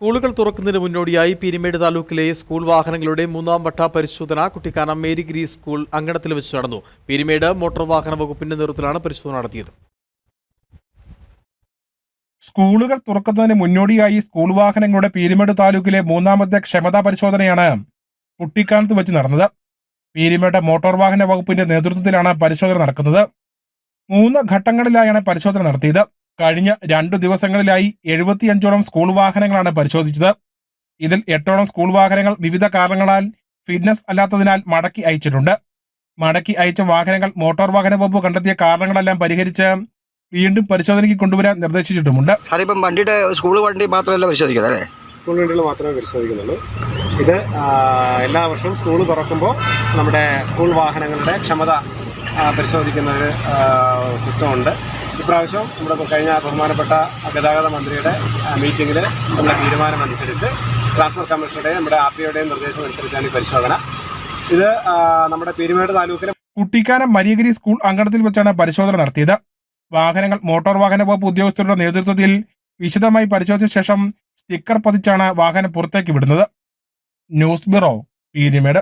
സ്കൂളുകൾ തുറക്കുന്നതിന് മുന്നോടിയായി പീരിമേട് താലൂക്കിലെ സ്കൂൾ വാഹനങ്ങളുടെ മൂന്നാം വട്ട പരിശോധന കുട്ടിക്കാനം മേരിഗിരി സ്കൂൾ അങ്കണത്തിൽ വെച്ച് നടന്നു. പീരിമേട് മോട്ടോർ വാഹന വകുപ്പിന്റെ നേതൃത്വത്തിലാണ് പരിശോധന നടത്തിയത്. സ്കൂളുകൾ തുറക്കുന്നതിന് മുന്നോടിയായി സ്കൂൾ വാഹനങ്ങളുടെ പീരിമേട് താലൂക്കിലെ മൂന്നാമത്തെ ക്ഷമതാ പരിശോധനയാണ് കുട്ടിക്കാനത്ത് വെച്ച് നടന്നത്. പീരിമേട് മോട്ടോർ വാഹന വകുപ്പിന്റെ നേതൃത്വത്തിലാണ് പരിശോധന നടക്കുന്നത്. മൂന്ന് ഘട്ടങ്ങളിലായാണ് പരിശോധന നടത്തിയത്. കഴിഞ്ഞ രണ്ടു ദിവസങ്ങളിലായി എഴുപത്തിയഞ്ചോളം സ്കൂൾ വാഹനങ്ങളാണ് പരിശോധിച്ചത്. ഇതിൽ എട്ടോളം സ്കൂൾ വാഹനങ്ങൾ വിവിധ കാരണങ്ങളാൽ ഫിറ്റ്നസ് അല്ലാത്തതിനാൽ മടക്കി അയച്ചിട്ടുണ്ട്. മടക്കി അയച്ച വാഹനങ്ങൾ മോട്ടോർ വാഹന വകുപ്പ് കണ്ടെത്തിയ കാരണങ്ങളെല്ലാം പരിഹരിച്ച് വീണ്ടും പരിശോധനയ്ക്ക് കൊണ്ടുവരാൻ നിർദ്ദേശിച്ചിട്ടുമുണ്ട്. ഇപ്പം വണ്ടിയുടെ സ്കൂൾ വണ്ടി മാത്രമല്ല പരിശോധിക്കുന്നത് അല്ലേ? സ്കൂൾ വണ്ടികൾ മാത്രമേ പരിശോധിക്കുന്നുള്ളൂ. ഇത് എല്ലാ വർഷവും സ്കൂൾ തുറക്കുമ്പോൾ നമ്മുടെ സ്കൂൾ വാഹനങ്ങളുടെ ക്ഷമത പരിശോധിക്കുന്ന ഒരു സിസ്റ്റം ഉണ്ട്. ഇപ്രാവശ്യം നമ്മുടെ കഴിഞ്ഞ ബഹുമാനപ്പെട്ട ഗതാഗത മന്ത്രിയുടെ മീറ്റിങ്ങിൽ നമ്മുടെ തീരുമാനമനുസരിച്ച് ട്രാൻസ്പോർട്ട് കമ്മീഷണറുടെയും നമ്മുടെ ആർ ടിയുടെയും നിർദ്ദേശം അനുസരിച്ചാണ് ഈ പരിശോധന. ഇത് നമ്മുടെ പീരുമേട് താലൂക്കിലെ കുട്ടിക്കാനം മരിയഗിരി സ്കൂൾ അങ്കണത്തിൽ വെച്ചാണ് പരിശോധന നടത്തിയത്. വാഹനങ്ങൾ മോട്ടോർ വാഹന വകുപ്പ് ഉദ്യോഗസ്ഥരുടെ നേതൃത്വത്തിൽ വിശദമായി പരിശോധിച്ച ശേഷം സ്റ്റിക്കർ പതിച്ചാണ് വാഹനം പുറത്തേക്ക് വിടുന്നത്. News bureau Peermade.